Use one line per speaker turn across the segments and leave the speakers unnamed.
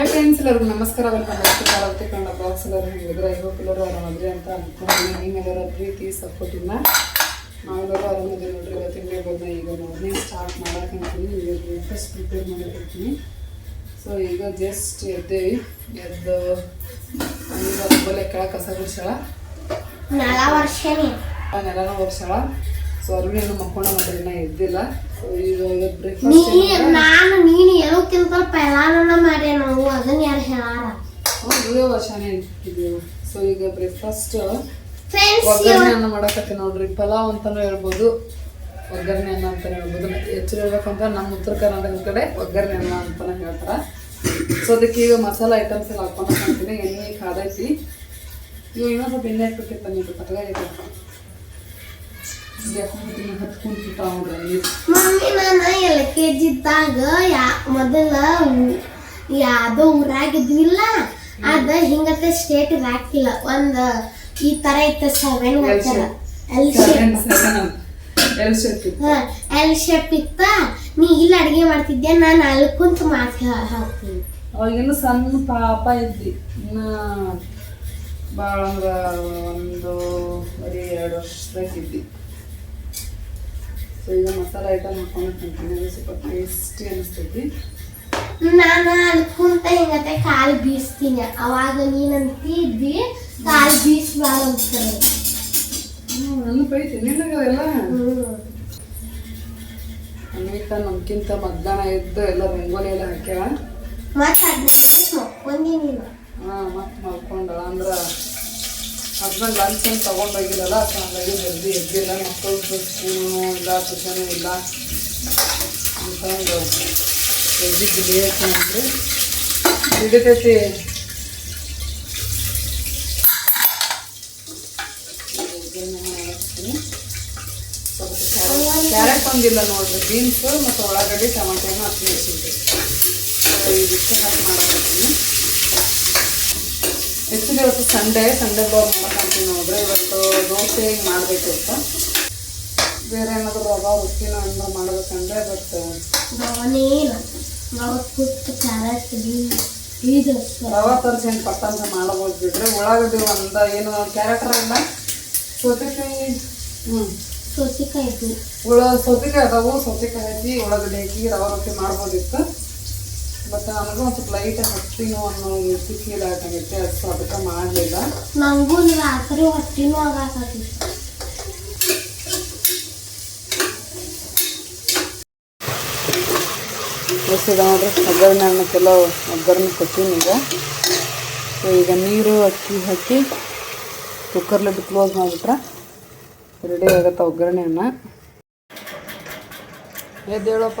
Hi friends ಎಲ್ಲರಿಗೂ ನಮಸ್ಕಾರ. Welcome back Parvati Kannada box ಎಲ್ಲರೂ ಹೇಳಿದ್ರೆ ಐ ಹೋಪ್ ಎಲ್ಲರೂ ಆರಾಮದ್ರಿ ಅಂತ ಅಂದ್ಕೊಂಡಿದ್ದೀನಿ ನಿಮ್ಮೆಲ್ಲರ ಪ್ರೀತಿ ಸಪೋರ್ಟಿಂದ ನಾವೆಲ್ಲರೂ ಆರಾಮದ್ರಿ ನೋಡ್ರಿ. ಇವತ್ತಿನ ಬಂದ ಈಗ ಮಾರ್ನಿಂಗ್ ಸ್ಟಾರ್ಟ್ ಮಾಡಕ್ಕಂತೀನಿ ಈಗ ಬ್ರೇಕ್ಫಾಸ್ಟ್ ಪ್ರಿಪೇರ್ ಮಾಡಿರ್ತೀನಿ ಸೊ ಈಗ ಜಸ್ಟ್ ಎದ್ದೇವಿ ಎದ್ದು ಒಬ್ಬಲೆ ಕೆಳ ಕಸ ಗುಡ್ಸಾಳ ನೆಲನ ವರ್ಷಾಳ ಸೊ ಅರುಣೇನು ಮಕ್ಕೊಂಡ ಮಾಡಿದ್ರೆ ನಾ ಎದ್ದಿಲ್ಲ
ನಾನು ನೀನು ಹೇಳೋಕ್ಕಿಂತ ಪೆಲಾನ ಮಾಡ್ಯ ನಾವು ಅದನ್ನ ಯಾರು ಹೇಳಾರ?
ಹೌದು ವರ್ಷನೇ ಇದ್ದೀವಿ ಸೊ ಈಗ ಬ್ರೇಕ್ಫಾಸ್ಟ್
ಫ್ರೆಂಡ್ಸ್
ಒಗ್ಗರಣೆ ಅನ್ನ ಮಾಡಕತ್ತೆ ನೋಡ್ರಿ. ಪಲಾವ್ ಅಂತಾನು ಹೇಳ್ಬೋದು ಒಗ್ಗರಣೆ ಅನ್ನ ಅಂತಾನೆ ಹೇಳ್ಬೋದು. ಹೆಚ್ಚು ಹೇಳ್ಬೇಕಂತ ನಮ್ಮ ಉತ್ತರ ಕರ್ನಾಟಕದ ಕಡೆ ಒಗ್ಗರಣೆ ಅನ್ನ ಅಂತಾನೆ ಹೇಳ್ತಾರ. ಸೊ ಅದಕ್ಕೆ ಈಗ ಮಸಾಲ ಐಟಮ್ಸ್ ಎಲ್ಲ ಹಾಕೊಂಡ್ಕೊಂತೀನಿ ಎಣ್ಣೆ ಕಾದೈತಿ ಇವು ಇನ್ನೊಂದು ಸ್ವಲ್ಪ ಎಣ್ಣೆ ಹಾಕ್ಬೇಕಿತ್ತು ನೀವು ನೀರು
ಮಮ್ಮಿ ನಾನು ಎಲ್ ಕೆ ಜಿ ಇದ್ದಾಗ ಯಾ ಮೊದಲ ಯಾವುದೋ ಊರಾಗಿದ್ವಿಲ್ಲ ಅದ ಹಿಂಗತ್ತ ಸ್ಟೇಟ್ ಹಾಕಿಲ್ಲ. ಒಂದ್ ಈ ತರ ಇತ್ತ seven L shape L
L shape ಇತ್ತ.
ನೀ ಇಲ್ಲಿ ಅಡಿಗೆ ಮಾಡ್ತಿದ್ದೆ ನಾನು ಅಲ್ಲಿ ಕುಂತ ಮಾತು ಹಾಕ್ತೀನಿ
ಅವಾಗಿನ್ನು ಸಣ್ಣ ಪಾಪ ಇದ್ವಿ ಭಾಳ ಅಂದ್ರೆ ಒಂದು ಬರೀ ಎರಡು ವರ್ಷದಾಗ ಇದ್ದಿ. ಸೊ ಈಗ ಮಸಾಲೆ ಐಟಮ್ ಹಾಕೊಂಡು ತಿಂತೀನಿ. ಸ್ವಲ್ಪ ಟೇಸ್ಟಿ ಅನಿಸ್ತೈತಿ.
ನಾನು ಅನ್ಕೊಂತ ಕುಂತ ಹಿಂಗತ್ತೆ ಕಾಲು ಬೀಸ್ತೀನಿ. ಅವಾಗ ನೀನಂತಿದ್ದಿ ಕಾಲು ಬೀಸ್ಬಾರ ಅಂತಾರೆ
ಬೈತಿ ನಿನಗದೆಲ್ಲ ಅನ್ವಿತಾ ನಮ್ಗಿಂತ ಮಧ್ಯಾಹ್ನ ಎದ್ದು ಎಲ್ಲ ರಂಗೋಲಿ ಎಲ್ಲ ಹಾಕ್ಯಾಳ.
ಮತ್ತೆ
ಮಾಡ್ಕೊಂಡಳ ಅಂದ್ರೆ ಹಸ್ಬೆಂಡ್ ಲಂಚ್ ಏನು ತೊಗೊಂಡೋಗಿಲ್ಲಲ್ಲ ಸೊ ಹಂಗಾಗಿ ಜಲ್ದಿ ಎದ್ದಿಲ್ಲ. ಮಕ್ಕಳು ಸ್ಕೂಲು ಇಲ್ಲ ಟ್ಯೂಷನು ಇಲ್ಲ. ಅಂತಂದು ಎದ್ದಿದ್ದು ಲೇಟ್ ಅಂದರೆ ಹಿಡಿತೈತಿ ಕ್ಯಾರೆಟ್ ಒಂದಿಲ್ಲ ನೋಡ್ರಿ ಬೀನ್ಸು ಮತ್ತು ಒಳಗಡೆ ಟಮಾಟೆನ ಹಾಕಿ ಮೆಣಸಿನ್ಕಾಯಿ ಇದಕ್ಕೆ ಹಾಕಿ ಮಾಡಕತ್ತೀನಿ ಆ್ಯಕ್ಚುಲಿ ಇವತ್ತು ಸಂಡೆ ಸಂಡೆ ಬ್ಲಾಗ್ ಮಾಡ್ಕೊಂತೀವಿ ನೋಡ್ರಿ. ಇವತ್ತು ದೋಸೆ ಹಿಂಗೆ ಮಾಡಬೇಕಿತ್ತು ಬೇರೆ ಏನಾದರೂ ರವಾ ರೊಟ್ಟಿನ ಏನಾದ್ರು ಮಾಡ್ಬೇಕಂದ್ರೆ ಬಟ್
ಪಟ್ಟಂತ
ರವಾ ತರಿಸಿ ಹೆಂಗೆ ಪಟ್ಟ ಅಂತ ಮಾಡಬಹುದು ಬಿಡ್ರಿ. ಉಳ್ಳಾಗಡ್ಡಿ ಒಂದು ಏನು ಕ್ಯಾರೆಕ್ಟರ್ ಅಲ್ಲ ಸೌತೆಕಾಯಿ? ಹ್ಞೂ
ಸೌತೆಕಾಯಿ
ಉಳ ಸೌತೆಕಾಯಿ ಅದಾವು. ಸೌತೆಕಾಯಿ ಹಾಕಿ ಉಳ್ಳಾಗಡ್ಡಿ ಹಾಕಿ ರವಾ ರೊಟ್ಟಿ ಮಾಡ್ಬೋದಿತ್ತು. ಬಟ್ ನನಗೂ ಒಂದು ಸ್ವಲ್ಪ ಲೈಟ್ ಹತ್ತಿನೋ ಅನ್ನೋ ಫೀಲ್ ಆಗೈತೆ ಸೊ ಅದಕ್ಕೆ ಮಾಡಲಿಲ್ಲ.
ನಂಗೂ ರಾತ್ರಿ ಹೊಟ್ಟಿನೂ ಆಗಾಕತ್ತಿತ್ತು
ಎಷ್ಟಿದೆ ನೋಡ್ರಿ ಒಗ್ಗರಣೆ ಅನ್ನಕ್ಕೆಲ್ಲ ಒಗ್ಗರಣೆ ಕೊಟ್ಟಿನಿ ಈಗ. ಸೊ ಈಗ ನೀರು ಅಕ್ಕಿ ಹಾಕಿ ಕುಕ್ಕರ್ಲಿದ್ದು ಕ್ಲೋಸ್ ಮಾಡಿಬಿಟ್ರೆ ರೆಡಿ ಆಗುತ್ತೆ ಒಗ್ಗರಣೆ ಅನ್ನ ಎದ್ದೇಳಪ್ಪ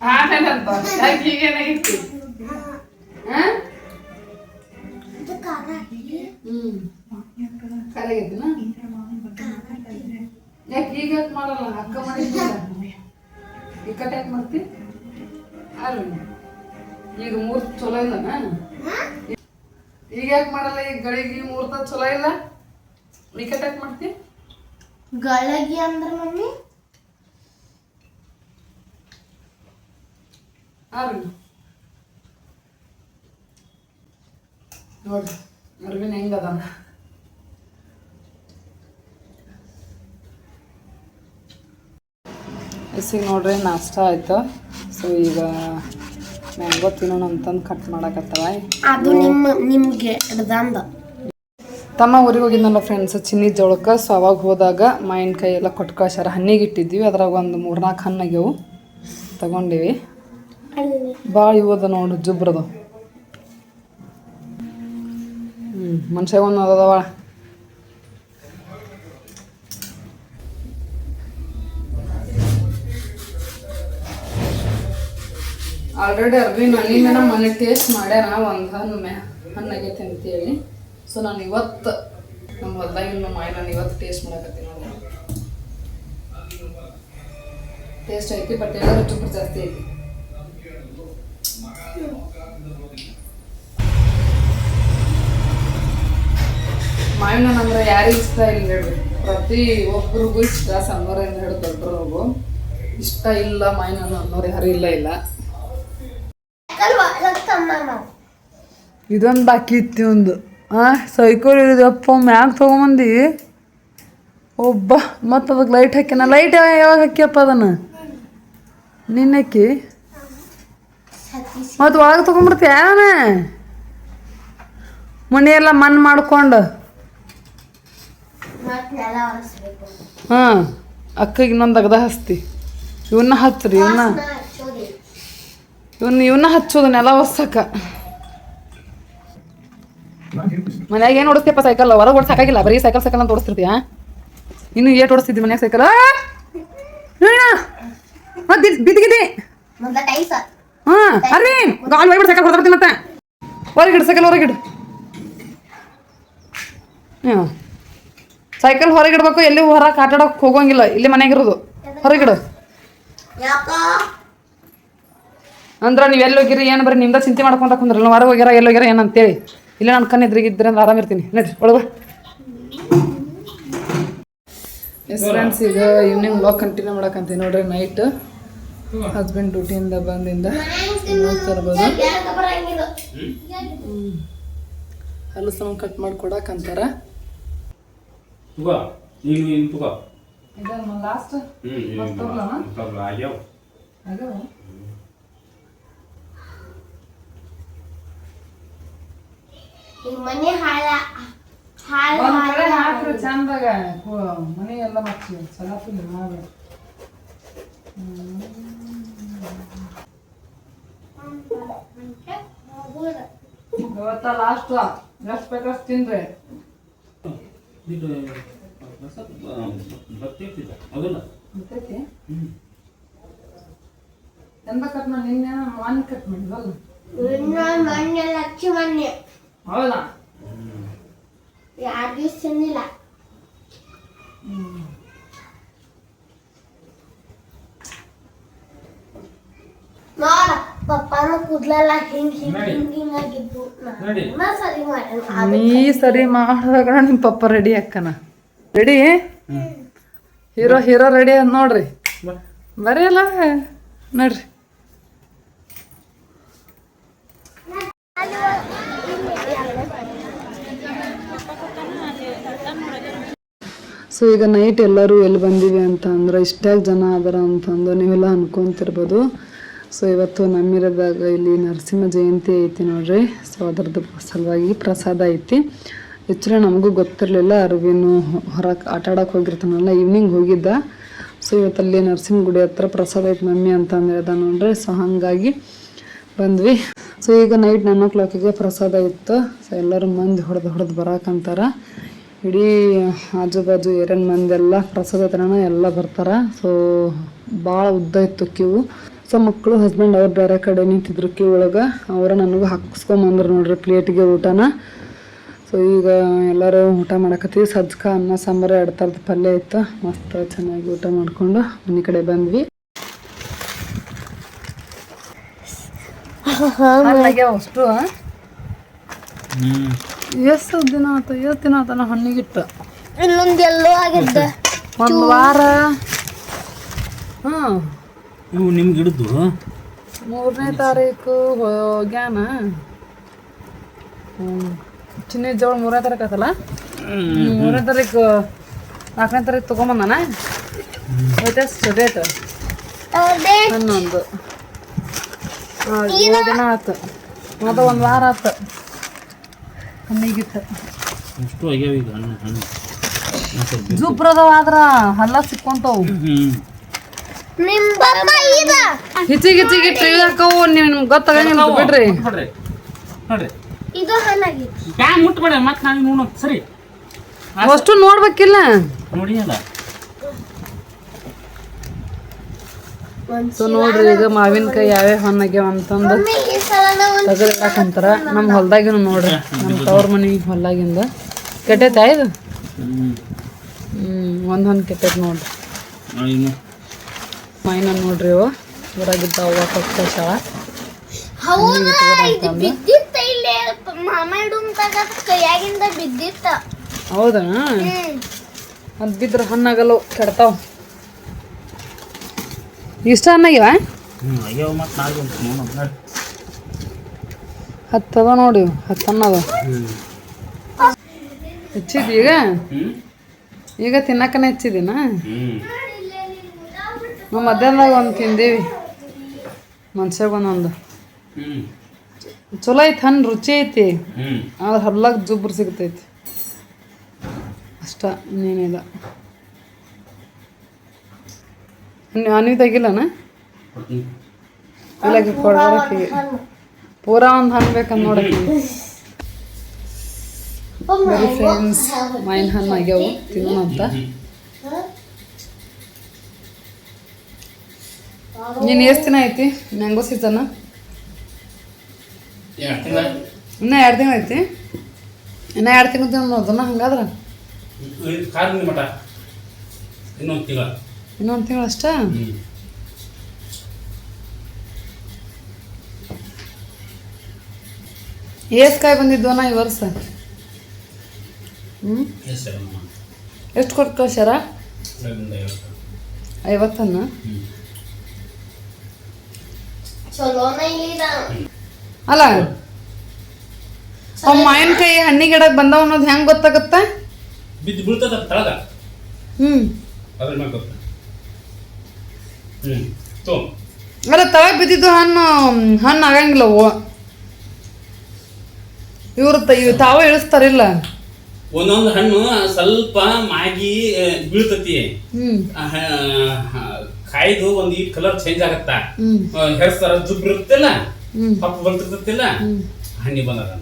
ಆಮೇಲಂತ. ಯಾಕೆ ಈಗ ಯಾಕೆ ಮಾಡಲ್ಲ? ಅಕ್ಕ ಮಾಡ್ತಿ? ಅಲ್ಲ ಈಗ ಮೂರ್ತ ಚಲೋ ಇಲ್ಲನ? ಈಗ ಯಾಕೆ ಮಾಡಲ್ಲ? ಈಗ ಗಳಿಗೆ ಮೂರ್ತ ಚಲೋ ಇಲ್ಲ? ಈ ಯಾಕೆ ಮಾಡ್ತಿ?
ಗಳಗಿ ಅಂದ್ರ ಮಮ್ಮಿ?
ಅರುಣ್. ನೋಡ್ರಿ ಅರ್ವಿನ್ ಹೆಂಗದಾನ ಇಸಿಗೆ ನೋಡ್ರಿ ನಾಷ್ಟ ಆಯ್ತು. ಸೊ ಈಗ ಮ್ಯಾಂಗೋ ತಿನ್ನೋಣ ಅಂತಂದು ಕಟ್ ಮಾಡಕತ್ತವ.
ಅದು ನಿಮ್ಮ ನಿಮ್ಗೆ ಹಿಡ್ದಂದ
ತಮ್ಮ ಊರಿಗೆ ಹೋಗಿದ್ನಲ್ಲ ಫ್ರೆಂಡ್ಸ್ ಚಿನ್ನಿ ಜೋಳಕ್ಕೆ. ಸೊ ಅವಾಗ ಹೋದಾಗ ಕೈ ಎಲ್ಲ ಕೊಟ್ಟು ಕಳ್ಸ್ಯಾರ ಹಣ್ಣಿಗೆ ಇಟ್ಟಿದ್ವಿ. ಅದ್ರಾಗ ಒಂದು ಮೂರ್ನಾಲ್ಕು ಹಣ್ಣಾಗ್ಯವು ತಗೊಂಡಿವಿ. ಭಾಳ ಇವದ ನೋಡು, ಜುಬ್ರದ. ಹ್ಞೂ ಮನುಷ್ಯಾಗ ಒಂದು ಅದಾವ ಆಲ್ರೆಡಿ ಅರ್ಬಿ ನನಗೆ ನಮ್ಮ ಮನೆ ಟೇಸ್ಟ್ ಮಾಡ್ಯಾರ ಒಂದು ಹಣ್ಣು ಮ್ಯಾ ಹಣ್ಣಾಗೈತೆ ಅಂತೇಳಿ ಸೊ ನಾನು ಇವತ್ತು ನಮ್ಮ ಹೊಲ್ದಾಗಿನ ಮಾಡಿ, ನಾನು ಇವತ್ತು ಟೇಸ್ಟ್ ಮಾಡಕತ್ತೀನಿ ನೋಡಿ. ಟೇಸ್ಟ್ ಐತಿ ಬಟ್ ಎಲ್ಲರೂ ಚುಪ್ಪ ಜಾಸ್ತಿ ಐತಿ. ಮಾವಿನ ಅಂದ್ರೆ ಯಾರಿಗೂ ಇಷ್ಟ ಇಲ್ಲ ಹೇಳಿ. ಪ್ರತಿ ಒಬ್ರಿಗೂ ಇಷ್ಟ ಸಣ್ಣವರಿಂದ ಹಿಡಿದು ದೊಡ್ಡವ್ರಿಗೂ ಇಷ್ಟ ಇಲ್ಲ ಮಾವಿನ ಅನ್ನೋರು ಯಾರು ಇಲ್ಲ ಇಲ್ಲ. ಇದೊಂದು ಬಾಕಿ ಇತ್ತು ಒಂದು. ಆ, ಸೈಕಲ್ ಇಳಿದಪ್ಪ ಮ್ಯಾಗ ತೊಗೊಂಬಂದು. ಒಬ್ಬ ಮತ್ತು ಅದಕ್ಕೆ ಲೈಟ್ ಹಾಕ್ಯಾನ. ಲೈಟ್ ಯಾವಾಗ ಹಾಕ್ಯಪ್ಪ ಅದನ್ನು? ನಿನ್ನೆ ಹಾಕಿ. ಮತ್ತು ಒಳಗೆ ತೊಗೊಂಬಿಡ್ತೀಯ ಮನೆ ಮನೆಯೆಲ್ಲ ಮಣ್ಣು ಮಾಡ್ಕೊಂಡು. ಹಾಂ ಅಕ್ಕಗೆ ಇನ್ನೊಂದು ಅಗದ ಹಚ್ತಿ ಇವನ್ನ ಹಚ್ಚ್ರಿ ಇವನ್ನ ಇವನ್ನ ಇವನ್ನ ಹಚ್ಚೋದು ನೆಲ ಒರ್ಸಕ್ಕ ಮನ್ಯಾಗ ಏನು ಓಡಿಸ್ತೀಯಪ್ಪ ಸೈಕಲ್ ಹೊರಗೆ ಓಡಿಸಾಕಾಗಿಲ್ಲ ಬರೀ ಸೈಕಲ್ ಸೈಕಲ್ ಅಂತ ಓಡಿಸ್ತಿರ್ತೀಯ? ಇನ್ನು ಏಟ್ ಓಡಿಸ್ತಿದ್ದಿ ಮನ್ಯಾಗ ಸೈಕಲ್ ಬಿದ್ದಿಗಿದ್ದೆ ಮುಂದೆ ಬಿದ್ದಿಗಿದ್ದಿ ಹಾಂ ಗಾಲ್ ಮಾಡಿ ಸೈಕಲ್ ಹೊಡೆದ್ಬಿಡ್ತೀನಿ ಮತ್ತೆ. ಹೊರಗಿಡು ಸೈಕಲ್ ಹೊರಗಿಡು ಹ್ಞೂ. ಸೈಕಲ್ ಹೊರಗಿಡ್ಬೇಕು ಎಲ್ಲಿ ಹೊರಗೆ ಆಟಾಡೋಕೆ ಹೋಗೋಂಗಿಲ್ಲ ಇಲ್ಲಿ ಮನೆಗಿರೋದು ಹೊರಗಿಡು ಅಂದ್ರೆ ನೀವು ಎಲ್ಲಿ ಹೋಗಿರಿ ಏನು ಬರೀ ನಿಮ್ದ ಚಿಂತೆ ಮಾಡ್ಕೊಂತ ಕುಂದ್ರಿ ನಾವು ಹೊರಗೆ ಹೋಗ್ಯಾರ ಎಲ್ಲಿ ಹೋಗ್ಯಾರ ಏನಂತೇಳಿ. ಇಲ್ಲ ನನ್ನ ಕಣ್ಣು ಎದುರಿಗಿದ್ರೆ ಅಂದ್ರೆ ಆರಾಮಿರ್ತೀನಿ ನಡ್ರಿ ಒಳಗೆ ಎಸ್ ಫ್ರೆಂಡ್ಸ್ ಈಗ ಈವ್ನಿಂಗ್ ವ್ಲಾಗ್ ಕಂಟಿನ್ಯೂ ಮಾಡಕ್ಕಂತೀನಿ ನೋಡ್ರಿ ನೈಟ್ ಹಸ್ಬೆಂಡ್ ಡ್ಯೂಟಿಯಿಂದ ಬಂದಿಂದ ತರ್ಬೋದು ಹಲ್ಲು ಸಮ ಕಟ್ ಮಾಡಿ
ಅಂತಾರ.
ಮನೆ ಹಾಳ ಹಾಳ
ಒಂದ್ ಕಡೆ ಹಾಕ್ರಿ ಚಂದಾಗ. ಮನೆ ಎಲ್ಲ ಮಚ್ಚಿ ಮಾಡಿ ಇವತ್ತ ಲಾಸ್ಟ್ ಎಷ್ಟು ಬೇಕಷ್ಟು ತಿನ್ರಿ?
ಇದು ಬರ್ತಿರ್ತಿಲ್ಲ ಅದಲ್ಲ
ಗೊತ್ತೈತಿ
ಹ್ಞೂ
ಎಂದ ಕಟ್ ಮಾಡಿ? ನಿನ್ನೆ ಮಾನ್ ಕಟ್ ಮಾಡಿದ್ವಲ್ಲ
ಮೊನ್ನೆ ಲಕ್ಷ ಮೊನ್ನೆ
ಹೌದಾ?
ಯಾರು ತಿಂದಿಲ್ಲ ನೋಡ ಪಪ್ಪಾನ ಕೂದ್ಲೆಲ್ಲ ಹಿಂಗ್ ಹಿಂಗ್
ನಡಿ.
ಹಿಂಗ್ ಹಿಂಗಾಗಿದ್ದು ನಾ ಸರಿ ಮಾಡೋಣ
ನೀ ಸರಿ ಮಾಡಿದಾಗ ನಿಮ್ಮ ಪಪ್ಪ ರೆಡಿ ಅಕ್ಕನ? ರೆಡಿ ಹೀರೋ ಹೀರೋ ರೆಡಿ ಅದ್ ನೋಡ್ರಿ. ಬರೆಯಲ್ಲ? ನೋಡ್ರಿ. ಸೊ ಈಗ ನೈಟ್ ಎಲ್ಲರೂ ಎಲ್ಲಿ ಬಂದಿವೆ ಅಂತ ಅಂದ್ರೆ ಇಷ್ಟಾಗಿ ಜನ ಅದರ ಅಂತಂದು ನೀವೆಲ್ಲ ಅನ್ಕೊಂತಿರ್ಬೋದು. ಸೊ ಇವತ್ತು ನಮ್ಮಿರದಾಗ ಇಲ್ಲಿ ನರಸಿಂಹ ಜಯಂತಿ ಐತಿ ನೋಡ್ರಿ. ಸೊ ಅದರದ್ದು ಸಲುವಾಗಿ ಪ್ರಸಾದ ಐತಿ. ಆ್ಯಕ್ಚುಲಿ ನಮಗೂ ಗೊತ್ತಿರಲಿಲ್ಲ ಅರವಿನು ಹೊರಕ್ಕೆ ಆಟ ಆಡಕ್ಕೆ ಹೋಗಿರ್ತಾನಲ್ಲ ಈವ್ನಿಂಗ್ ಹೋಗಿದ್ದ. ಸೊ ಇವತ್ತಲ್ಲಿ ನರಸಿಂಹ ಗುಡಿ ಹತ್ರ ಪ್ರಸಾದ ಐತಿ ಮಮ್ಮಿ ಅಂತ ಅಂದಿದ ನೋಡ್ರಿ. ಸೊ ಹಾಗಾಗಿ ಬಂದ್ವಿ. ಸೊ ಈಗ ನೈಟ್ ನೈನ್ ಓ ಕ್ಲಾಕಿಗೆ ಪ್ರಸಾದ ಇತ್ತು. ಸೊ ಎಲ್ಲರೂ ಮಂದಿ ಹೊಡೆದು ಹೊಡೆದು ಬರಾಕಂತಾರ ಇಡೀ ಆಜು ಬಾಜು ಮಂದಿ ಎಲ್ಲ ಪ್ರಸಾದ ಹತ್ರನ ಎಲ್ಲ ಬರ್ತಾರೆ. ಸೊ ಭಾಳ ಉದ್ದ ಇತ್ತು ಕ್ಯೂ. ಸೊ ಮಕ್ಕಳು ಹಸ್ಬೆಂಡ್ ಅವ್ರು ಬೇರೆ ಕಡೆ ನಿಂತಿದ್ರು ಕ್ಯೂ ಒಳಗೆ. ಅವರ ನನಗೂ ಹಾಕಿಸ್ಕೊಂಬಂದ್ರು ನೋಡ್ರಿ ಪ್ಲೇಟಿಗೆ ಊಟನ. ಸೊ ಈಗ ಎಲ್ಲರೂ ಊಟ ಮಾಡಕತ್ತೀವಿ. ಸಜ್ಕ ಅನ್ನ ಸಾಂಬಾರು ಎರಡು ಥರದ ಪಲ್ಯ ಇತ್ತು. ಮಸ್ತ್ ಚೆನ್ನಾಗಿ ಊಟ ಮಾಡಿಕೊಂಡು ಮನೆ ಕಡೆ ಬಂದ್ವಿ. ಅಷ್ಟು ಎಷ್ಟು ದಿನ ಆತ? ಎಷ್ಟು ದಿನ ಆತ ನಾ ಹಣ್ಣಿಗಿಟ್ಟು.
ಇನ್ನೊಂದು ಎಲ್ಲೋ ಆಗಿದ್ದ.
ಒಂದು ವಾರ. ಹಾಂ.
ಇವು ನಿಮ್ಗೆ ಹಿಡಿದು?
ಮೂರನೇ ತಾರೀಕು ಹೋಗ್ಯಾನ ಚಿನ್ನ ಜೋಳ ಮೂರನೇ ತಾರೀಕು ಆತಲ್ಲ? ಮೂರನೇ ತಾರೀಕು ನಾಲ್ಕನೇ ತಾರೀಕು ತೊಗೊಂಬಂದಾನ? ಇವತ್ತೆಷ್ಟು ಡೇಟ್ ಹನ್ನೊಂದು. ಹಾಂ ಏಳು ದಿನ ಆತು. ಮತ್ತು ಒಂದು ವಾರ ಆತು. ಹಣ್ಣಿಗಿತ್ತು.
ಎಷ್ಟು ಆಗ್ಯಾವ ಈಗ ಹಣ್ಣು ಹಣ್ಣು.
ಆದ್ರ ಹಲ್ಲ ಸಿಕ್ಕೊಂತವು.
ಹ್ಞೂ
ನಿಮ್ ಬಪ್ಪ ಇದ
ಹಿಚಿಗೆ ಹಿಚಿಗೆ ನಿಮ್ಗೆ ಗೊತ್ತಾಗಂಗಿಲ್ಲ ಬಿಡ್ರಿ.
ನೋಡ್ರಿ ನೋಡ್ರಿ.
ಇದು ಹಣ್ಣಾಗಿತ್ತು
ಪ್ಯಾನ್ ಮುಟ್ಬೇಡ ಮತ್ತೆ ನಾನು ನೋಡೋಣ ಸರಿ?
ಅಷ್ಟು ನೋಡ್ಬೇಕಿಲ್ಲ.
ನೋಡಿ ಅಲ್ಲ.
ಸೊ ನೋಡ್ರಿ ಈಗ ಮಾವಿನಕಾಯಿ ಯಾವ್ಯಾವ ಹಣ್ಣಾಗ್ಯಾವ ಅಂತಂದು ತೆಗೆದಿಡಾಕಂತಾರ ನಮ್ಮ ಹೊಲ್ದಾಗಿನ ನೋಡ್ರಿ. ನಮ್ಮ ತವ್ರ ಮನೆ ಹೊಲ್ದಾಗಿಂದ. ಕೆಟ್ಟೈತೆ ಇದು?
ಹ್ಞೂ
ಒಂದು ಹಣ್ಣು ಕೆಟ್ಟೈತೆ ನೋಡ್ರಿ. ಮೈನ ನೋಡ್ರಿ ಇವ?
ಇಡುಂತಾಗ ಕೈಯಾಗಿಂದ ಬಿದ್ದಿತ್ತ.
ಹೌದಾ? ಅದು ಬಿದ್ರೆ ಹಣ್ಣಾಗಲ್ಲ ಕೆಡ್ತಾವ. ಇಷ್ಟ
ನೋಡೋಣ ನೋಡಿ
ಹತ್ತು ಅದ ನೋಡಿ ಹತ್ತು ಹಣ್ಣು ಅದ
ಹ್ಞೂ
ಈಗ? ಈಗ ತಿನ್ನಕನೇ ಹೆಚ್ಚಿದಿನ? ನಾವು ಮಧ್ಯಾಹ್ನದಾಗ ಒಂದು ತಿಂದೀವಿ. ಮನ್ಷ್ಯಾಗ ಒಂದೊಂದು.
ಹ್ಞೂ
ಚಲೋ ಐತಿ ಹಣ್ಣು ರುಚಿ ಐತಿ. ಆದ್ರೆ ಹಲ್ಲಾಗ ಜುಬ್ರು ಸಿಗ್ತೈತಿ. ಅಷ್ಟ ಇನ್ನೇನಿಲ್ಲ. ನೀವು
ತೆಗಿಲ್ಲನ
ಇಲ್ಲಾಗಿ ಕೊಡ್ಬಾರಕ್ಕೆ ಪೂರಾ ಒಂದು ಹಣ್ಣು ಬೇಕಂದ್ ನೋಡಕ್ಕೆ ಫ್ರೆಂಡ್ಸ್ ಮೈನ್ ಹಣ್ಣು ಆಗ್ಯಾವು. ತಿನ್ನೋಣ ಅಂತ. ನೀನು ಎಷ್ಟು ದಿನ ಐತಿ? ಮ್ಯಾಂಗೋ ಸೀಸನ್ ಇನ್ನ ಎರಡು ದಿನ ಐತಿ. ಇನ್ನೂ ಎರಡು ತಿಂಗಳ ದಿನ ಅದನ್ನ ಹಂಗಾದ್ರೆ?
ಇನ್ನೊಂದು ತಿಂಗಳ.
ಇನ್ನೊಂದು ತಿಂಗಳು ಅಷ್ಟ?
ಎಷ್ಟು
ಏಸ್ ಕಾಯಿ ಬಂದಿದ್ವನ ಈ ವರ್ಷ? ಹ್ಞೂ ಎಷ್ಟು ಕೊಟ್ಟು ಕಳ್ಸ್ಯಾರ ಐವತ್ತನ್ನ
ಚಲೋನ ಇಲ್ಲ
ಅಲ್ಲ ಅವ್ ಮಾವಿನಕಾಯಿ ಹಣ್ಣಿನ ಗಿಡಕ್ಕೆ ಬಂದಾವ ಅನ್ನೋದು ಹೆಂಗೆ ಗೊತ್ತಾಗತ್ತ?
ಬಿದ್ದು ಬೀಳ್ತದ ತಳಗ?
ಹ್ಮ್.
ಅದ್ರ ಮ್ಯಾಗ ಗೊತ್ತ. ತೋ.
ಅಲ್ಲ ತಳಗ್ ಬಿದ್ದಿದ್ದು ಹಣ್ಣು ಹಣ್ಣು ಆಗಂಗಿಲ್ಲ ಅವು ಇವ್ರು ತ ಇವ್ ತಾವ ಇಳಿಸ್ತಾರಿಲ್ಲ.
ಒಂದೊಂದು ಹಣ್ಣು ಸ್ವಲ್ಪ ಮಾಗಿ ಬೀಳ್ತತಿ.
ಹ್ಞೂ
ಆ, ಹ- ಕಾಯ್ದು ಒಂದ್ ಈ ಕಲರ್ ಚೇಂಜ್ ಆಗತ್ತ?
ಹ್ಞೂ
ಹೆರ್ಸ್ತಾರ ಜುಬ್ರು ಕಪ್ಪು ಬರ್ತಿರ್ತಿಲ್ಲ ಹಣ್ಣಿ ಬಂದದ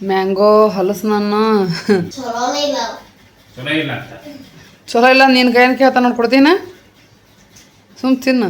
ಮ್ಯಾಂಗೋ
ಇಲ್ಲ.
ಚಲೋ ಇಲ್ಲ ನೀನ್
ಚಲೋ ಇಲ್ಲ ನಿನ್ನ ಕೈಯನ್ನು ಕೇಳ್ತಾ ನೋಡ್ಕೊಡ್ತೀನ ಸುಮ್ ತಿನ್ನು.